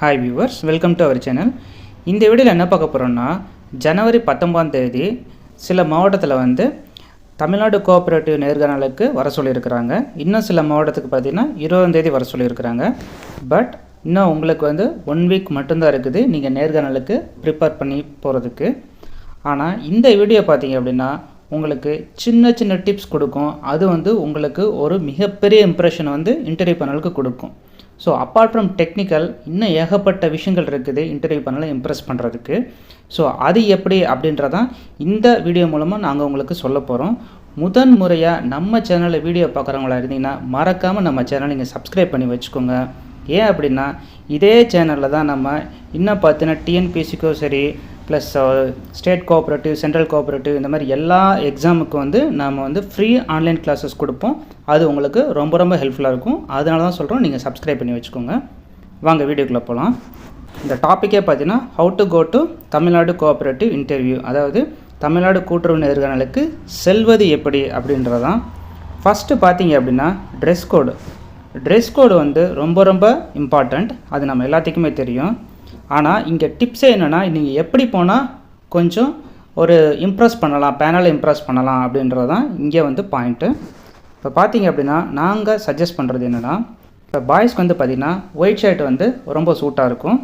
Hi viewers welcome to our channel இந்த வீடியோவில் என்ன பார்க்க போகிறோம்னா ஜனவரி பத்தொம்பதாம் தேதி சில மாவட்டத்தில் வந்து தமிழ்நாடு கோஆப்ரேட்டிவ் நேர்காணலுக்கு வர சொல்லியிருக்கிறாங்க. இன்னும் சில மாவட்டத்துக்கு பார்த்தீங்கன்னா இருபதாம் தேதி வர சொல்லியிருக்கிறாங்க. பட் இன்னும் உங்களுக்கு வந்து ஒன் வீக் மட்டும்தான் இருக்குது. நீங்கள் நேர்காணலுக்கு ப்ரிப்பேர் பண்ணி போகிறதுக்கு ஆனால் இந்த வீடியோ பார்த்தீங்க அப்படின்னா உங்களுக்கு சின்ன சின்ன டிப்ஸ் கொடுக்கும். அது வந்து உங்களுக்கு ஒரு மிகப்பெரிய இம்ப்ரெஷன் வந்து இன்டர்வியூ பேனலுக்கு கொடுக்கும். ஸோ அப்பார்ட் ஃப்ரம் டெக்னிக்கல் இன்னும் ஏகப்பட்ட விஷயங்கள் இருக்குது இன்டர்வியூ பேனலை இம்ப்ரெஸ் பண்ணுறதுக்கு ஸோ அது எப்படி அப்படின்றதான் இந்த வீடியோ மூலமாக நாங்கள் உங்களுக்கு சொல்ல போகிறோம் முதன் முறையாக நம்ம சேனலில் வீடியோ பார்க்குறவங்களா இருந்தீங்கன்னா மறக்காமல் நம்ம சேனலை நீங்கள் சப்ஸ்கிரைப் பண்ணி வச்சுக்கோங்க. ஏன் அப்படின்னா இதே சேனலில் தான் நம்ம இன்னும் பார்த்தீங்கன்னா டிஎன்பிசிக்கோ சரி plus state cooperative central cooperative இந்த மாதிரி எல்லா எக்ஸாமுக்கு வந்து நாம் வந்து ஃப்ரீ ஆன்லைன் கிளாஸஸ் கொடுப்போம். அது உங்களுக்கு ரொம்ப ரொம்ப ஹெல்ப்ஃபுல்லாக இருக்கும். அதனால தான் சொல்கிறோம் நீங்கள் சப்ஸ்கிரைப் பண்ணி வச்சுக்கோங்க. வாங்க வீடியோக்குள்ளே போகலாம் இந்த டாப்பிக்கே பார்த்தீங்கன்னா how to go to Tamil Nadu cooperative interview அதாவது தமிழ்நாடு கூட்டுறவு நேர்காணலுக்கு செல்வது எப்படி அப்படின்றதான் ஃபஸ்ட்டு பார்த்தீங்க அப்படின்னா ட்ரெஸ் கோடு ட்ரெஸ் கோடு வந்து ரொம்ப ரொம்ப இம்பார்ட்டண்ட் அது நம்ம எல்லாத்துக்குமே தெரியும். ஆனால் இங்கே டிப்ஸே என்னென்னா நீங்கள் எப்படி போனால் கொஞ்சம் ஒரு இம்ப்ரெஸ் பண்ணலாம் பேனலை இம்ப்ரெஸ் பண்ணலாம் அப்படின்றது தான் இங்கே வந்து பாயிண்ட்டு இப்போ பார்த்தீங்க அப்படின்னா நாங்கள் சஜஸ்ட் பண்ணுறது என்னென்னா இப்போ பாய்ஸ்க்கு வந்து பார்த்திங்கன்னா ஒயிட் ஷர்ட் வந்து ரொம்ப சூட்டாக இருக்கும்.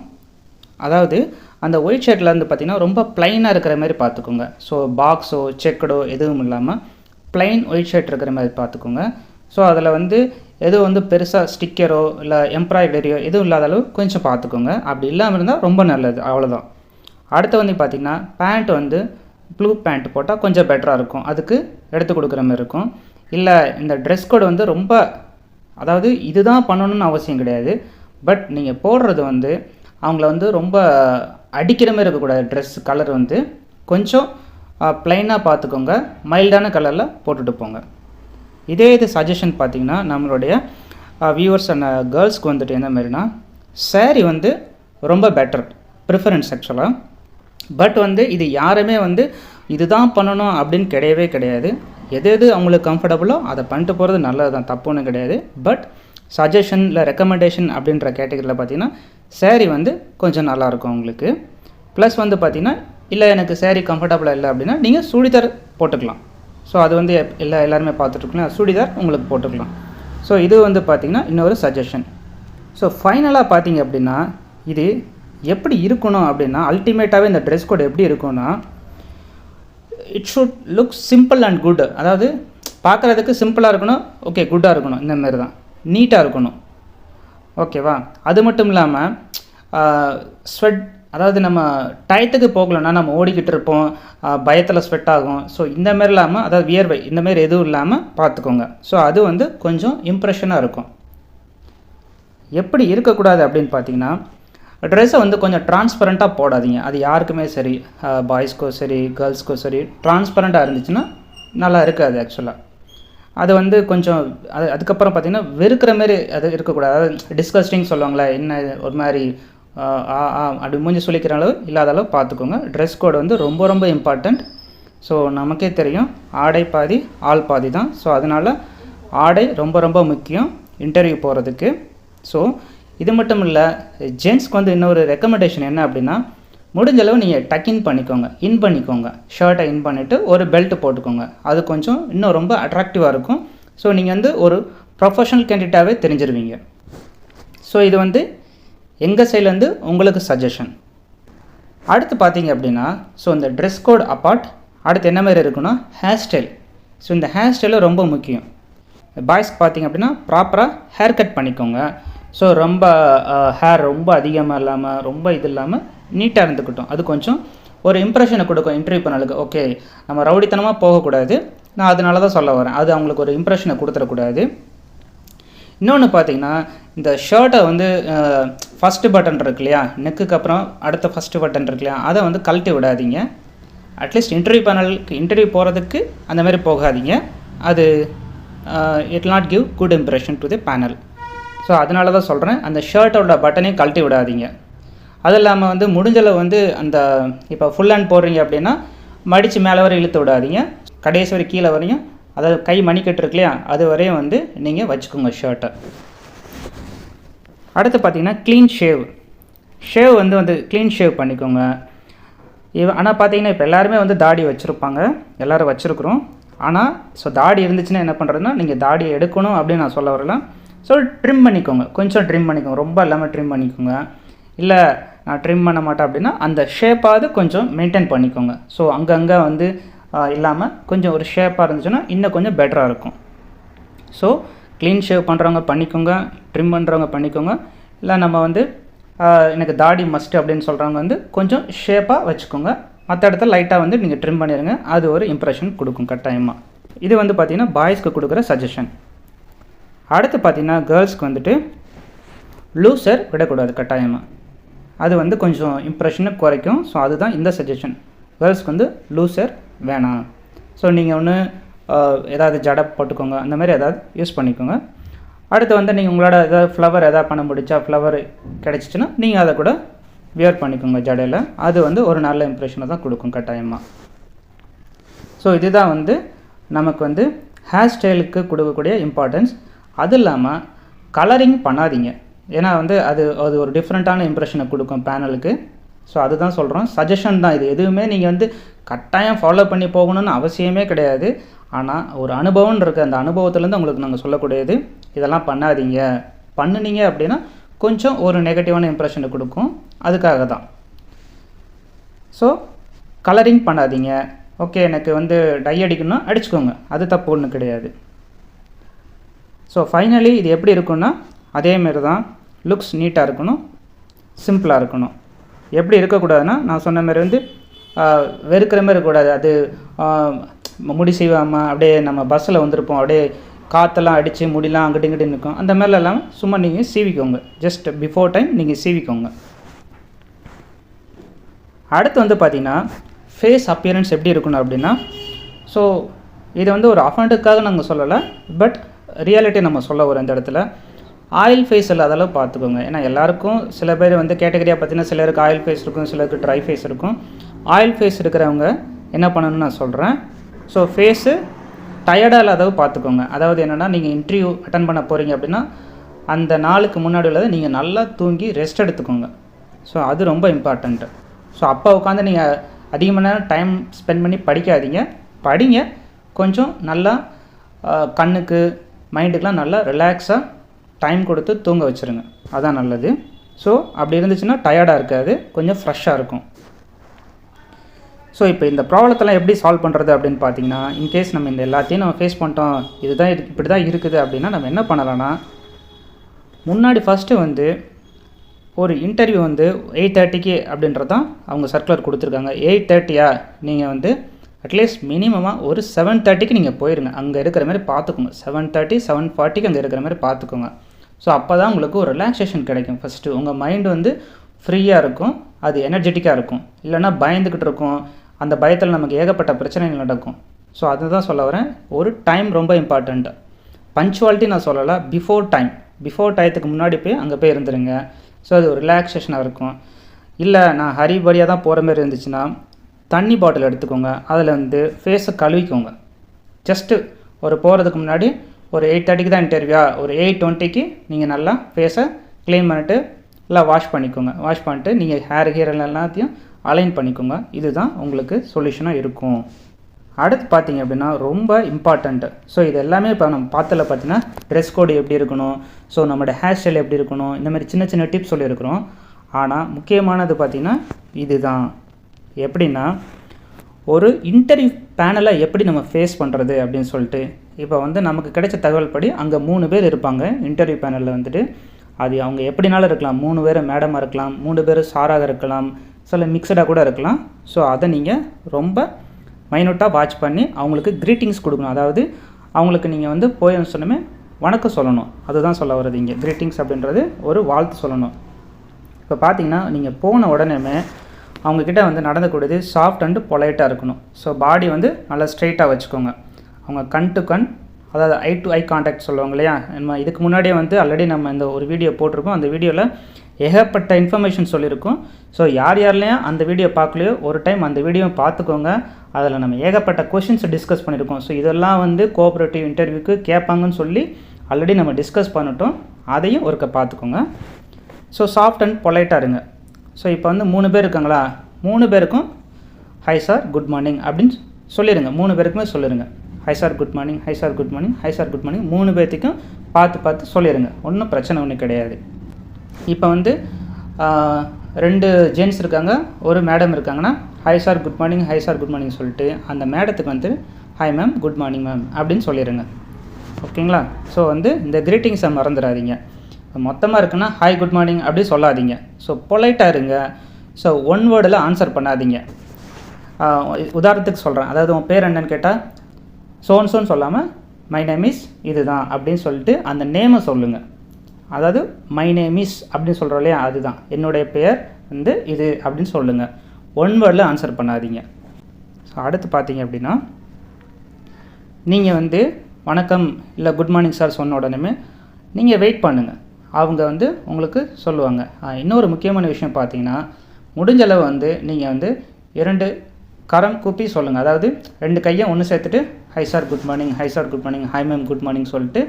அதாவது அந்த ஒயிட் ஷர்ட்டில் வந்து பார்த்திங்கன்னா ரொம்ப ப்ளைனாக இருக்கிற மாதிரி பார்த்துக்கோங்க ஸோ பாக்ஸோ செக்கடோ எதுவும் இல்லாமல் ப்ளைன் ஒயிட் ஷர்ட் இருக்கிற மாதிரி பார்த்துக்கோங்க ஸோ அதில் வந்து எதுவும் வந்து பெருசாக ஸ்டிக்கரோ இல்லை எம்ப்ராய்டரியோ எதுவும் இல்லாத அளவு கொஞ்சம் பார்த்துக்கோங்க அப்படி இல்லாமல் இருந்தால் ரொம்ப நல்லது. அவ்வளோதான் அடுத்து வந்து பார்த்திங்கன்னா பேண்ட் வந்து ப்ளூ பேண்ட் போட்டால் கொஞ்சம் பெட்டராக இருக்கும். அதுக்கு எடுத்து கொடுக்குற மாதிரி இருக்கும். இல்லை இந்த ட்ரெஸ் கோடு வந்து ரொம்ப அதாவது இதுதான் பண்ணணும்னு அவசியம் கிடையாது. பட் நீங்கள் போடுறது வந்து அவங்கள வந்து ரொம்ப அடிக்கிற மாதிரி இருக்கக்கூடாது ட்ரெஸ் கலர் வந்து. கொஞ்சம் ப்ளைனாக பார்த்துக்கோங்க மைல்டான கலரில் போட்டுட்டு போங்க. இதே இது சஜஷன் பார்த்தீங்கன்னா நம்மளுடைய வியூவர்ஸ் அண்ட் கேர்ள்ஸ்க்கு வந்துட்டு என்ன மாதிரினா சேரீ வந்து ரொம்ப பெட்டர் ப்ரிஃபரன்ஸ் ஆக்சுவலாக பட் வந்து இது யாருமே வந்து இதுதான் பண்ணணும் அப்படின்னு கிடையவே கிடையாது. எது எது அவங்களுக்கு கம்ஃபர்டபுளோ அதை பண்ணிட்டு போகிறது நல்லது தான் தப்புன்னு கிடையாது. பட் சஜஷன் இல்லை ரெக்கமெண்டேஷன் அப்படின்ற கேட்டகரியில் பார்த்தீங்கன்னா சேரீ வந்து கொஞ்சம் நல்லாயிருக்கும் உங்களுக்கு. ப்ளஸ் வந்து பார்த்திங்கன்னா இல்லை எனக்கு சேரீ கம்ஃபர்டபுளாக இல்லை அப்படின்னா நீங்கள் சுடிதார் போட்டுக்கலாம். ஸோ அது வந்து எல்லா எல்லாருமே பார்த்துட்ருக்கலாம் சுடிதார் உங்களுக்கு போட்டுக்கலாம். ஸோ இது வந்து பார்த்திங்கன்னா இன்னொரு சஜஷன் ஸோ ஃபைனலாக பார்த்தீங்க அப்படின்னா இது எப்படி இருக்கணும் அப்படின்னா அல்டிமேட்டாகவே இந்த ட்ரெஸ் கோட் எப்படி இருக்கும்னா it should look simple and good அதாவது பார்க்குறதுக்கு சிம்பிளாக இருக்கணும் ஓகே குட்டாக இருக்கணும். இந்த மாதிரி தான். நீட்டாக இருக்கணும். ஓகேவா அது மட்டும் இல்லாமல் ஸ்வெட் அதாவது நம்ம டயத்துக்கு போகலன்னா நம்ம ஓடிக்கிட்டு இருப்போம் பயத்தில் ஸ்வெட் ஆகும். ஸோ இந்த மாதிரி இல்லாமல் அதாவது வியர்வை இந்த மாதிரி எதுவும் இல்லாமல் பார்த்துக்கோங்க. ஸோ அது வந்து கொஞ்சம் இம்ப்ரெஷனாக இருக்கும். எப்படி இருக்கக்கூடாது அப்படின்னு பார்த்தீங்கன்னா ட்ரெஸ்ஸை வந்து கொஞ்சம் டிரான்ஸ்பரண்ட்டாக போடாதீங்க. அது யாருக்குமே சரி பாய்ஸ்க்கோ சரி கேர்ள்ஸ்க்கோ சரி டிரான்ஸ்பரண்ட்டாக இருந்துச்சுன்னா நல்லா இருக்காது ஆக்சுவலாக அது வந்து கொஞ்சம் அது அதுக்கப்புறம் பார்த்திங்கன்னா வெறுக்கிற மாதிரி அது இருக்கக்கூடாது. அதாவது டிஸ்கஸ்டிங் சொல்லுவாங்களே என்ன ஒரு மாதிரி அப்படி மூஞ்சி சொல்லிக்கிற அளவு இல்லாத அளவு பார்த்துக்கோங்க. ட்ரெஸ் கோடு வந்து ரொம்ப ரொம்ப இம்பார்ட்டண்ட் ஸோ நமக்கே தெரியும். ஆடை பாதி ஆள் பாதி தான். ஸோ அதனால் ஆடை ரொம்ப ரொம்ப முக்கியம் இன்டர்வியூ போகிறதுக்கு ஸோ இது மட்டும் இல்லை ஜென்ஸ்க்கு வந்து இன்னொரு ரெக்கமெண்டேஷன் என்ன அப்படின்னா முடிஞ்ச அளவு நீங்கள் டக்கின் பண்ணிக்கோங்க. இன் பண்ணிக்கோங்க. ஷர்ட்டை இன் பண்ணிவிட்டு ஒரு பெல்ட் போட்டுக்கோங்க. அது கொஞ்சம் இன்னும் ரொம்ப அட்ராக்டிவாக இருக்கும். ஸோ நீங்கள் வந்து ஒரு ப்ரொஃபஷனல் கேண்டிடேட்டாகவே தெரிஞ்சிருவீங்க. ஸோ இது வந்து எங்கள் சைட்லேருந்து உங்களுக்கு சஜஷன் அடுத்து பார்த்தீங்க அப்படின்னா ஸோ இந்த ட்ரெஸ் கோட் அப்பார்ட் அடுத்து என்ன மாதிரி இருக்குன்னா ஹேர் ஸ்டைல் ஸோ இந்த ஹேர் ஸ்டைலும் ரொம்ப முக்கியம். பாய்ஸ்க்கு பார்த்தீங்க அப்படின்னா ப்ராப்பராக ஹேர் கட் பண்ணிக்கோங்க. ஸோ ரொம்ப ஹேர் ரொம்ப அதிகமாக இல்லாமல் ரொம்ப இது இல்லாமல் நீட்டாக இருந்துக்கிட்டோம். அது கொஞ்சம் ஒரு இம்ப்ரெஷனை கொடுக்கும் இன்டர்வியூ பண்ணலுக்கு. ஓகே நம்ம ரவுடித்தனமாக போகக்கூடாது. நான் அதனால தான் சொல்ல வரேன். அது அவங்களுக்கு ஒரு இம்ப்ரெஷனை கொடுத்துடக்கூடாது. இன்னொன்று பார்த்தீங்கன்னா இந்த ஷர்ட்டை வந்து ஃபஸ்ட்டு பட்டன் இருக்கு இல்லையா நெக்குக்கு அப்புறம் அடுத்த ஃபஸ்ட்டு பட்டன் இருக்கு இல்லையா அதை வந்து கழட்டி விடாதீங்க. அட்லீஸ்ட் இன்டர்வியூ பேனலுக்கு இன்டர்வியூ போகிறதுக்கு அந்த மாதிரி போகாதீங்க. அது it not give good impression to the panel so அதனால தான் சொல்கிறேன் அந்த ஷர்ட்டோட பட்டனையும் கழட்டி விடாதீங்க. அது இல்லாமல் வந்து முடிஞ்சளவு வந்து அந்த இப்போ ஃபுல் ஹேண்ட் போடுறீங்க அப்படின்னா மடித்து மேலே வரை இழுத்து விடாதீங்க. கடைசி வரை கீழே வரையும் அதாவது கை மணிக்கட்டு இருக்கு இல்லையா? அது வரையும் வந்து நீங்கள் வச்சுக்கோங்க ஷர்ட்டை அடுத்து பார்த்தீங்கன்னா க்ளீன் ஷேவ் ஷேவ் வந்து வந்து க்ளீன் ஷேவ் பண்ணிக்கோங்க. இவ ஆனால் பார்த்தீங்கன்னா இப்போ எல்லாருமே வந்து தாடி வச்சுருப்பாங்க. எல்லோரும் வச்சுருக்குறோம். ஆனால் ஸோ தாடி இருந்துச்சுன்னா என்ன பண்ணுறதுன்னா நீங்கள் தாடியை எடுக்கணும் அப்படின்னு நான் சொல்ல வரலாம் ஸோ ட்ரிம் பண்ணிக்கோங்க. கொஞ்சம் ட்ரிம் பண்ணிக்கோங்க. ரொம்ப இல்லாமல் ட்ரிம் பண்ணிக்கோங்க. இல்லை நான் ட்ரிம் பண்ண மாட்டேன் அப்படின்னா அந்த ஷேப்பாவது கொஞ்சம் மெயின்டைன் பண்ணிக்கோங்க. ஸோ அங்கங்கே வந்து இல்லாமல் கொஞ்சம் ஒரு ஷேப்பாக இருந்துச்சுன்னா இன்னும் கொஞ்சம் பெட்டராக இருக்கும். ஸோ க்ளீன் ஷேவ் பண்ணுறவங்க பண்ணிக்கோங்க ட்ரிம் பண்ணுறவங்க பண்ணிக்கோங்க. இல்லை நம்ம வந்து எனக்கு தாடி மஸ்ட் அப்படின்னு சொல்கிறவங்க வந்து கொஞ்சம் ஷேப்பாக வச்சுக்கோங்க. மற்ற இடத்துல லைட்டாக வந்து நீங்கள் ட்ரிம் பண்ணிடுங்க அது ஒரு இம்ப்ரெஷன் கொடுக்கும் கட்டாயமாக இது வந்து பார்த்திங்கன்னா பாய்ஸ்க்கு கொடுக்குற சஜஷன் அடுத்து பார்த்தீங்கன்னா கேர்ள்ஸ்க்கு வந்துட்டு லூசர் விடக்கூடாது கட்டாயமாக அது வந்து கொஞ்சம் இம்ப்ரெஷனை குறைக்கும். ஸோ அதுதான் இந்த சஜஷன் கேர்ள்ஸ்க்கு வந்து லூசர் வேணாம். ஸோ நீங்கள் ஒன்று ஏதாவது ஜடை போட்டுக்கோங்க. அந்த மாதிரி ஏதாவது யூஸ் பண்ணிக்கோங்க. அடுத்து வந்து நீங்கள் உங்களோட ஏதாவது ஃப்ளவர் எதாவது பண்ண முடிச்சா ஃப்ளவர் கிடச்சிச்சின்னா நீங்கள் அதை கூட வியர் பண்ணிக்கோங்க ஜடையில். அது வந்து ஒரு நல்ல இம்ப்ரெஷனை தான் கொடுக்கும் கட்டாயமாக ஸோ இதுதான் வந்து நமக்கு வந்து ஹேர் ஸ்டைலுக்கு கொடுக்கக்கூடிய இம்பார்ட்டன்ஸ் அது இல்லாமல் கலரிங் பண்ணாதீங்க. ஏன்னா வந்து அது அது ஒரு டிஃப்ரெண்ட்டான இம்ப்ரெஷனை கொடுக்கும் பேனலுக்கு ஸோ அதுதான் சொல்கிறோம் சஜஷன் தான் இது. எதுவுமே நீங்கள் வந்து கட்டாயம் ஃபாலோ பண்ணி போகணும்னு அவசியமே கிடையாது. ஆனால் ஒரு அனுபவம் இருக்குது அந்த அனுபவத்துலேருந்து உங்களுக்கு நாங்கள் சொல்லக்கூடியது. இதெல்லாம் பண்ணாதீங்க. பண்ணுனீங்க அப்படின்னா கொஞ்சம் ஒரு நெகட்டிவான இம்ப்ரெஷனை கொடுக்கும். அதுக்காக தான். ஸோ கலரிங் பண்ணாதீங்க. ஓகே எனக்கு வந்து டை அடிக்கணும்னா அடிச்சுக்கோங்க. அது தப்பு ஒன்றும் கிடையாது. ஸோ ஃபைனலி இது எப்படி இருக்குன்னா அதேமாரி தான் லுக்ஸ் நீட்டாக இருக்கணும். சிம்பிளாக இருக்கணும். எப்படி இருக்கக்கூடாதுன்னா நான் சொன்ன மாதிரி வந்து வெறுக்கிற மாதிரி இருக்கக்கூடாது. அது முடி செய்வாமல் அப்படியே நம்ம பஸ்ஸில் வந்திருப்போம். அப்படியே காற்றெல்லாம் அடித்து முடிலாம் அங்கிட்டு இங்கிட்டு நிற்கும். அந்த மாதிரிலாம் இல்லாமல் சும்மா நீங்கள் சீவிக்கோங்க. ஜஸ்ட் பிஃபோர் டைம் நீங்கள் சீவிக்கோங்க. அடுத்து வந்து பார்த்தீங்கன்னா ஃபேஸ் அப்பியரன்ஸ் எப்படி இருக்கணும் அப்படின்னா ஸோ இது வந்து ஒரு அஃபண்ட்டுக்காக நாங்கள் சொல்லலை பட் ரியாலிட்டி நம்ம சொல்ல வரோம் இந்த இடத்துல. ஆயில் ஃபேஸ் இல்லாத அளவு பார்த்துக்கோங்க. ஏன்னா எல்லாருக்கும் சில பேர் வந்து கேட்டகரியாக பார்த்தீங்கன்னா சிலருக்கு ஆயில் ஃபேஸ் இருக்கும் சிலருக்கு ட்ரை ஃபேஸ் இருக்கும். ஆயில் ஃபேஸ் இருக்கிறவங்க என்ன பண்ணணும்னு நான் சொல்கிறேன் ஸோ ஃபேஸு டயர்டாக இல்லாதவு பார்த்துக்கோங்க. அதாவது என்னென்னா நீங்கள் இன்டர்வியூ அட்டன் பண்ண போகிறீங்க அப்படின்னா அந்த நாளுக்கு முன்னாடி உள்ளதை நீங்கள் நல்லா தூங்கி ரெஸ்ட் எடுத்துக்கோங்க. ஸோ அது ரொம்ப இம்பார்ட்டண்ட்டு ஸோ அப்போ உட்காந்து நீங்கள் அதிகமான நேரம் டைம் ஸ்பெண்ட் பண்ணி படிக்காதீங்க. படிங்க. கொஞ்சம் நல்லா கண்ணுக்கு மைண்டுக்கெலாம் நல்லா ரிலாக்ஸாக டைம் கொடுத்து தூங்க வச்சுருங்க. அதான் நல்லது. ஸோ அப்படி இருந்துச்சுன்னா டயர்டாக இருக்காது. கொஞ்சம் ஃப்ரெஷ்ஷாக இருக்கும். ஸோ இப்போ இந்த ப்ராப்ளத்தெல்லாம் எப்படி சால்வ் பண்ணுறது அப்படின்னு பார்த்தீங்கன்னா இன்கேஸ் நம்ம இந்த எல்லாத்தையும் நம்ம ஃபேஸ் பண்ணிட்டோம் இதுதான் இது இப்படி தான் இருக்குது அப்படின்னா நம்ம என்ன பண்ணலாம்னா முன்னாடி ஃபஸ்ட்டு வந்து ஒரு இன்டர்வியூ வந்து எயிட் தேர்ட்டிக்கு அப்படின்றது தான் அவங்க சர்க்குலர் கொடுத்துருக்காங்க. எயிட் தேர்ட்டியா நீங்கள் வந்து அட்லீஸ்ட் மினிமமாக ஒரு செவன் தேர்ட்டிக்கு நீங்கள் போயிருங்க. அங்கே இருக்கிற மாதிரி பார்த்துக்கோங்க செவன் தேர்ட்டி செவன் ஃபார்ட்டிக்கு அங்கே இருக்கிற மாதிரி பார்த்துக்கோங்க ஸோ அப்போ தான் உங்களுக்கு ஒரு ரிலாக்ஸேஷன் கிடைக்கும். ஃபஸ்ட்டு உங்கள் மைண்டு வந்து ஃப்ரீயாக இருக்கும். அது எனர்ஜெட்டிக்காக இருக்கும். இல்லைன்னா பயந்துக்கிட்டு இருக்கும். அந்த பயத்தில் நமக்கு ஏகப்பட்ட பிரச்சனைகள் நடக்கும். ஸோ அதை தான் சொல்ல வரேன். ஒரு டைம் ரொம்ப இம்பார்ட்டண்ட்டு பஞ்சுவாலிட்டி நான் சொல்லலை. பிஃபோர் டைம் பிஃபோர் டயத்துக்கு முன்னாடி போய் அங்கே போய் இருந்துருங்க. ஸோ அது ஒரு ரிலாக்ஸேஷனாக இருக்கும். இல்லை நான் ஹரிபரியாக தான் போகிற மாதிரி இருந்துச்சுன்னா தண்ணி பாட்டில் எடுத்துக்கோங்க. அதில் வந்து ஃபேஸை கழுவிக்கோங்க. ஜஸ்ட்டு ஒரு போகிறதுக்கு முன்னாடி ஒரு எயிட் தேர்ட்டிக்கு தான் இன்டர்வியூவா ஒரு எயிட் டுவெண்ட்டிக்கு நீங்கள் நல்லா ஃபேஸை க்ளீன் பண்ணிட்டு நல்லா வாஷ் பண்ணிக்கோங்க. வாஷ் பண்ணிட்டு நீங்கள் ஹேர் ஹீர் எல்லாத்தையும் அலைன் பண்ணிக்கோங்க. இதுதான் உங்களுக்கு சொல்யூஷனாக இருக்கும். அடுத்து பார்த்தீங்க அப்படின்னா ரொம்ப இம்பார்ட்டண்ட்டு ஸோ இது எல்லாமே இப்போ நம்ம பார்த்தல பார்த்தீங்கன்னா ட்ரெஸ் கோடு எப்படி இருக்கணும்? ஸோ நம்மளோட ஹேர் ஸ்டைல் எப்படி இருக்கணும்? இந்த மாதிரி சின்ன சின்ன டிப்ஸ் சொல்லியிருக்கிறோம். ஆனால் முக்கியமானது பார்த்திங்கன்னா இதுதான். எப்படின்னா ஒரு இன்டர்வியூ பேனலை எப்படி நம்ம ஃபேஸ் பண்ணுறது அப்படின்னு சொல்லிட்டு இப்போ வந்து நமக்கு கிடைச்ச தகவல் படி அங்கே மூணு பேர் இருப்பாங்க இன்டர்வியூ பேனலில் வந்துட்டு. அது அவங்க எப்படினாலும் இருக்கலாம் மூணு பேர் மேடமாக இருக்கலாம் மூணு பேர் சாராக இருக்கலாம் சில மிக்சடாக கூட இருக்கலாம். ஸோ அதை நீங்கள் ரொம்ப மைனூட்டாக வாட்ச் பண்ணி அவங்களுக்கு க்ரீட்டிங்ஸ் கொடுக்கணும். அதாவது அவங்களுக்கு நீங்கள் வந்து போய் சொன்னமே வணக்கம் சொல்லணும். அதுதான் சொல்ல வருது இங்கே. க்ரீட்டிங்ஸ் அப்படின்றது ஒரு வாழ்த்து சொல்லணும். இப்போ பார்த்தீங்கன்னா நீங்கள் போன உடனேமே அவங்கக்கிட்ட வந்து நடந்துக்கூடியது சாஃப்ட் அண்டு பொலைட்டாக இருக்கணும். ஸோ பாடி வந்து நல்லா ஸ்ட்ரைட்டாக வச்சுக்கோங்க. அவங்க கண் டு கண் அதாவது ஐ டு ஐ கான்டாக்ட் சொல்லுவாங்க இல்லையா? நம்ம இதுக்கு முன்னாடியே வந்து ஆல்ரெடி நம்ம இந்த ஒரு வீடியோ போட்டிருக்கோம். அந்த வீடியோவில் ஏகப்பட்ட இன்ஃபர்மேஷன் சொல்லியிருக்கோம். ஸோ யார் யார்லையும் அந்த வீடியோ பார்க்கலையோ ஒரு டைம் அந்த வீடியோ பார்த்துக்கோங்க. அதில் நம்ம ஏகப்பட்ட கொஷின்ஸ் டிஸ்கஸ் பண்ணியிருக்கோம். ஸோ இதெல்லாம் வந்து கோஆப்ரேட்டிவ் இன்டர்வியூக்கு கேட்பாங்கன்னு சொல்லி ஆல்ரெடி நம்ம டிஸ்கஸ் பண்ணிட்டோம். அதையும் ஒருக்க பார்த்துக்கோங்க. ஸோ சாஃப்ட் அண்ட் பொலைட்டாக இருங்க. ஸோ இப்போ வந்து மூணு பேர் இருக்காங்களா? மூணு பேருக்கும் ஹை சார் குட் மார்னிங் அப்படின்னு சொல்லிடுங்க மூணு பேருக்குமே சொல்லிடுங்க hi sir good morning hi sir good morning hi sir good morning மூணு பேர்த்துக்கும் பார்த்து பார்த்து சொல்லிடுங்க ஒன்றும் பிரச்சனை ஒன்றும் கிடையாது. இப்போ வந்து ரெண்டு ஜென்ட்ஸ் இருக்காங்க. ஒரு மேடம் இருக்காங்கன்னா hi sir good morning hi sir good morning சொல்லிட்டு அந்த மேடத்துக்கு வந்து hi ma'am good morning ma'am அப்படின்னு சொல்லிடுங்க ஓகேங்களா? ஸோ வந்து இந்த கிரீட்டிங்ஸை மறந்துடாதீங்க. மொத்தமாக இருக்குன்னா ஹாய் குட் மார்னிங் அப்படி சொல்லாதீங்க. ஸோ பொலைட்டாக இருங்க. ஸோ ஒன் வேர்டில் ஆன்சர் பண்ணாதீங்க. உதாரணத்துக்கு சொல்கிறேன் அதாவது உன் பேர் என்னன்னு கேட்டால் சோன் சொல்லாமல் மை நேம் இஸ் இதுதான் அப்படின்னு சொல்லிட்டு அந்த நேமை சொல்லுங்கள் அதாவது மை நேம் இஸ் அப்படின்னு சொல்கிறோம் இல்லையா அதுதான். என்னுடைய பெயர் வந்து இது அப்படின்னு சொல்லுங்கள் ஒன் வேர்டில் ஆன்சர் பண்ணாதீங்க. ஸோ அடுத்து பார்த்தீங்க அப்படின்னா நீங்கள் வந்து வணக்கம் இல்லை குட் மார்னிங் சார் சொன்ன உடனே நீங்கள் வெயிட் பண்ணுங்கள் அவங்க வந்து உங்களுக்கு சொல்லுவாங்க. இன்னொரு முக்கியமான விஷயம் பார்த்தீங்கன்னா முடிஞ்சளவு வந்து நீங்கள் வந்து இரண்டு கரம் கூப்பி சொல்லுங்கள் அதாவது ரெண்டு கையை ஒன்று சேர்த்துட்டு hi sir good morning hi sir good morning hi ma'am good morning சொல்லிட்டு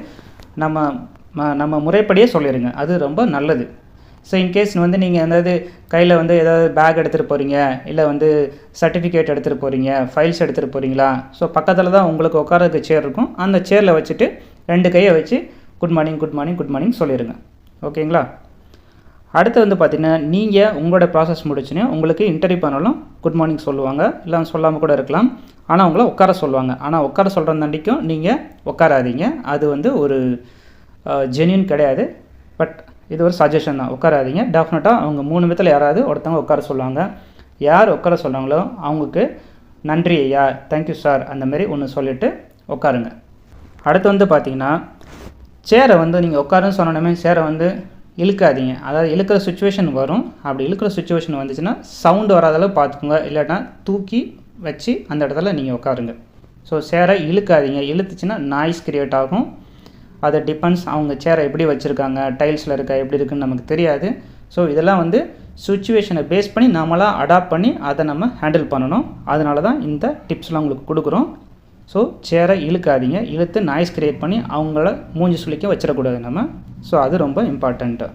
நம்ம ம- நம்ம முறைப்படியே சொல்லிடுங்க அது ரொம்ப நல்லது. ஸோ இன்கேஸ் வந்து நீங்கள் ஏதாவது கையில் வந்து ஏதாவது பேக் எடுத்துகிட்டு போகிறீங்க இல்லை வந்து சர்டிஃபிகேட் எடுத்துகிட்டு போகிறீங்க ஃபைல்ஸ் எடுத்துகிட்டு போகிறீங்களா ஸோ பக்கத்தில் தான் உங்களுக்கு உட்காரதுக்கு சேர் இருக்கும். அந்த சேரில் வச்சுட்டு ரெண்டு கையை வச்சு good morning good morning good morning சொல்லிடுங்க ஓகேங்களா? அடுத்து வந்து பார்த்திங்கன்னா நீங்கள் உங்களோட ப்ராசஸ் முடிச்சுன்னு உங்களுக்கு இன்டர்வியூ பண்ணாலும் குட் மார்னிங் சொல்லுவாங்க. இல்லை சொல்லாமல் கூட இருக்கலாம். ஆனால் உங்களை உட்கார சொல்லுவாங்க. ஆனால் உட்கார சொல்கிறந்தாண்டிக்கும் நீங்கள் உட்காராதீங்க. அது வந்து ஒரு ஜென்யூன் கிடையாது. பட் இது ஒரு சஜஷன் தான். உட்காராதீங்க. டெஃபினட்டாக அவங்க மூணு விதத்தில் யாராவது ஒருத்தவங்க உட்கார சொல்லுவாங்க. யார் உட்கார சொல்கிறாங்களோ அவங்களுக்கு நன்றி ஐயா தேங்க்யூ சார் அந்தமாரி ஒன்று சொல்லிவிட்டு உட்காருங்க. அடுத்து வந்து பார்த்தீங்கன்னா சேரை வந்து நீங்கள் உட்காருன்னு சொன்னோடனே சேரை வந்து இழுக்காதீங்க. அதாவது இழுக்கிற சுச்சுவேஷன் வரும். அப்படி இழுக்கிற சுச்சுவேஷன் வந்துச்சுன்னா சவுண்டு வராத அளவு பார்த்துக்கோங்க. இல்லாட்டா தூக்கி வச்சு அந்த இடத்துல நீங்கள் உட்காருங்க. ஸோ சேரை இழுக்காதீங்க. இழுத்துச்சுன்னா நாய்ஸ் க்ரியேட் ஆகும். அதை டிபெண்ட்ஸ் அவங்க சேரை எப்படி வச்சுருக்காங்க டைல்ஸில் இருக்கா எப்படி இருக்குன்னு நமக்கு தெரியாது. ஸோ இதெல்லாம் வந்து சுச்சுவேஷனை பேஸ் பண்ணி நம்மளாக அடாப்ட் பண்ணி அதை நம்ம ஹேண்டில் பண்ணணும். அதனால தான் இந்த டிப்ஸ்லாம் உங்களுக்கு கொடுக்குறோம். ஸோ சேரை இழுக்காதீங்க. இழுத்து நாய்ஸ் கிரியேட் பண்ணி அவங்கள மூஞ்சி சுழிக்க வச்சிடக்கூடாது நம்ம. ஸோ அது ரொம்ப இம்பார்ட்டண்ட்டு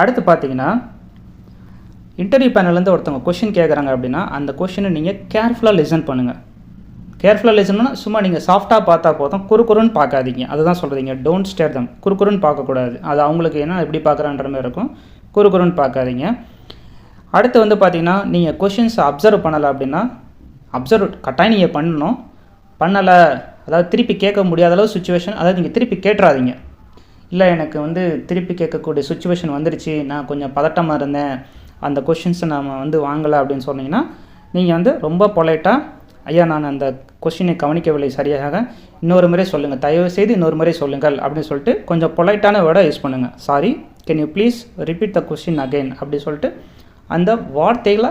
அடுத்து பார்த்தீங்கன்னா இன்டர்வியூ பேனல்லேருந்து ஒருத்தவங்க கொஷின் கேட்குறாங்க அப்படின்னா அந்த கொஷினை நீங்கள் கேர்ஃபுல்லாக லிசன் பண்ணுங்கள் கேர்ஃபுல்லாக லிசன் சும்மா நீங்கள் சாஃப்டாக பார்த்தா போதும். குறுக்குறுன்னு பார்க்காதீங்க. அதுதான் சொல்கிறீங்க டோன்ட் ஸ்டேர் தம் குறுக்குறுன்னு பார்க்கக்கூடாது. அது அவங்களுக்கு என்ன எப்படி பார்க்குறான்ற மாதிரி இருக்கும். குறுக்குறுன்னு பார்க்காதீங்க. அடுத்து வந்து பார்த்தீங்கன்னா நீங்கள் கொஷின்ஸ் அப்சர்வ் பண்ணலை அப்படின்னா அப்சர்வ் கட்டாயம் நீங்கள் பண்ணணும். பண்ணலை அதாவது திருப்பி கேட்க முடியாத அளவு சுச்சுவேஷன் அதாவது நீங்கள் திருப்பி கேட்டுறாதீங்க. இல்லை எனக்கு வந்து திருப்பி கேட்கக்கூடிய சுச்சுவேஷன் வந்துருச்சு நான் கொஞ்சம் பதட்டமாக இருந்தேன் அந்த கொஷின்ஸை நாம் வந்து வாங்கலை அப்படின்னு சொன்னீங்கன்னா நீங்கள் வந்து ரொம்ப பொலைட்டாக ஐயா நான் அந்த கொஷினை கவனிக்கவில்லை சரியாக இன்னொரு முறை சொல்லுங்கள் தயவு செய்து இன்னொரு முறை சொல்லுங்கள் அப்படின்னு சொல்லிட்டு கொஞ்சம் பொலைட்டான வேர்டை யூஸ் பண்ணுங்கள் sorry can you please repeat the question again அப்படின்னு சொல்லிட்டு அந்த வார்த்தைகளை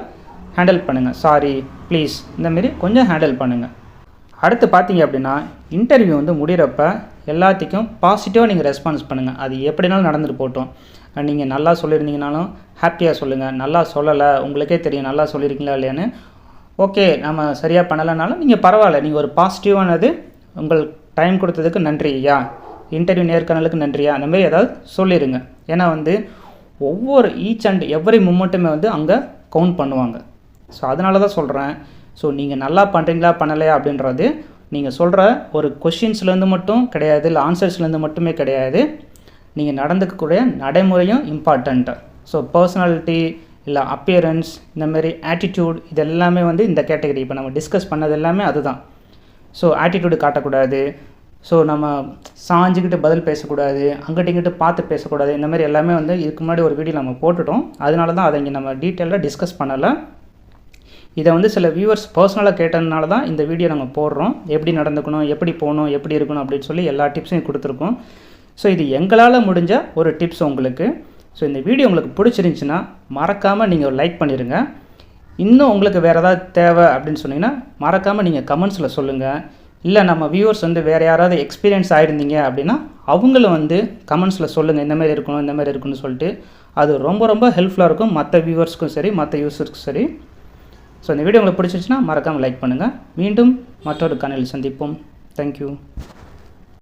ஹேண்டில் பண்ணுங்கள் சாரி ப்ளீஸ் இந்தமாரி கொஞ்சம் ஹேண்டில் பண்ணுங்கள் அடுத்து பார்த்தீங்க அப்படின்னா இன்டர்வியூ வந்து முடிகிறப்ப எல்லாத்துக்கும் பாசிட்டிவாக நீங்கள் ரெஸ்பான்ஸ் பண்ணுங்கள் அது எப்படினாலும் நடந்துட்டு போட்டோம் நீங்கள் நல்லா சொல்லியிருந்தீங்கனாலும் ஹாப்பியாக சொல்லுங்கள் நல்லா சொல்லலை உங்களுக்கே தெரியும் நல்லா சொல்லியிருக்கீங்களா இல்லையான்னு. ஓகே நம்ம சரியாக பண்ணலைனாலும் நீங்கள் பரவாயில்ல. நீங்கள் ஒரு பாசிட்டிவானது உங்கள் டைம் கொடுத்ததுக்கு நன்றியா இன்டர்வியூ நேர்காணலுக்கு நன்றியா அந்த மாதிரி ஏதாவது சொல்லிடுங்க ஏன்னா வந்து ஒவ்வொரு ஈச் அண்ட் எவ்ரி மூமெண்ட்டுமே வந்து அங்கே கவுண்ட் பண்ணுவாங்க. ஸோ அதனால தான் சொல்கிறேன் ஸோ நீங்கள் நல்லா பண்ணுறீங்களா பண்ணலையா அப்படின்றது நீங்கள் சொல்கிற ஒரு கொஷின்ஸ்லேருந்து மட்டும் கிடையாது இல்லை ஆன்சர்ஸ்லேருந்து மட்டுமே கிடையாது. நீங்கள் நடந்துக்கக்கூடிய நடைமுறையும் இம்பார்ட்டண்ட்டு ஸோ பர்சனாலிட்டி இல்லை அப்பியரன்ஸ் இந்தமாரி ஆட்டிடியூட் இது எல்லாமே வந்து இந்த கேட்டகரி இப்போ நம்ம டிஸ்கஸ் பண்ணது எல்லாமே அதுதான். ஸோ ஆட்டிடியூடு காட்டக்கூடாது. ஸோ நம்ம சாஞ்சுக்கிட்டு பதில் பேசக்கூடாது அங்கிட்ட இங்கிட்ட பார்த்து பேசக்கூடாது இந்த மாதிரி எல்லாமே வந்து இதுக்கு முன்னாடி ஒரு வீடியோ நம்ம போட்டுட்டோம். அதனால தான் அதை இங்கே நம்ம டீட்டெயிலாக டிஸ்கஸ் பண்ணலை. இதை வந்து சில வியூவர்ஸ் பர்சனலாக கேட்டதுனால தான் இந்த வீடியோ நாங்கள் போடுறோம். எப்படி நடந்துக்கணும் எப்படி போகணும் எப்படி இருக்கணும் அப்படின்னு சொல்லி எல்லா டிப்ஸையும் கொடுத்துருக்கோம். ஸோ இது எங்களால் முடிஞ்ச ஒரு டிப்ஸ் உங்களுக்கு. ஸோ இந்த வீடியோ உங்களுக்கு பிடிச்சிருந்துச்சின்னா மறக்காமல் நீங்கள் லைக் பண்ணிடுங்க இன்னும் உங்களுக்கு வேறு ஏதாவது தேவை அப்படின்னு சொன்னீங்கன்னா மறக்காமல் நீங்கள் கமெண்ட்ஸில் சொல்லுங்கள் இல்லை நம்ம வியூவர்ஸ் வந்து வேறு யாராவது எக்ஸ்பீரியன்ஸ் ஆகிருந்தீங்க அப்படின்னா அவங்களும் வந்து கமெண்ட்ஸில் சொல்லுங்கள் இந்த மாதிரி இருக்கணும் இந்த மாதிரி இருக்குன்னு சொல்லிட்டு. அது ரொம்ப ரொம்ப ஹெல்ப்ஃபுல்லாக இருக்கும். மற்ற வியூவர்ஸ்க்கும் சரி மற்ற யூஸர்ஸ்க்கும் சரி. ஸோ இந்த வீடியோ உங்களுக்கு பிடிச்சிருச்சுன்னா மறக்காமல் லைக் பண்ணுங்கள் மீண்டும் மற்றொரு காணொலியில் சந்திப்போம். தேங்க்யூ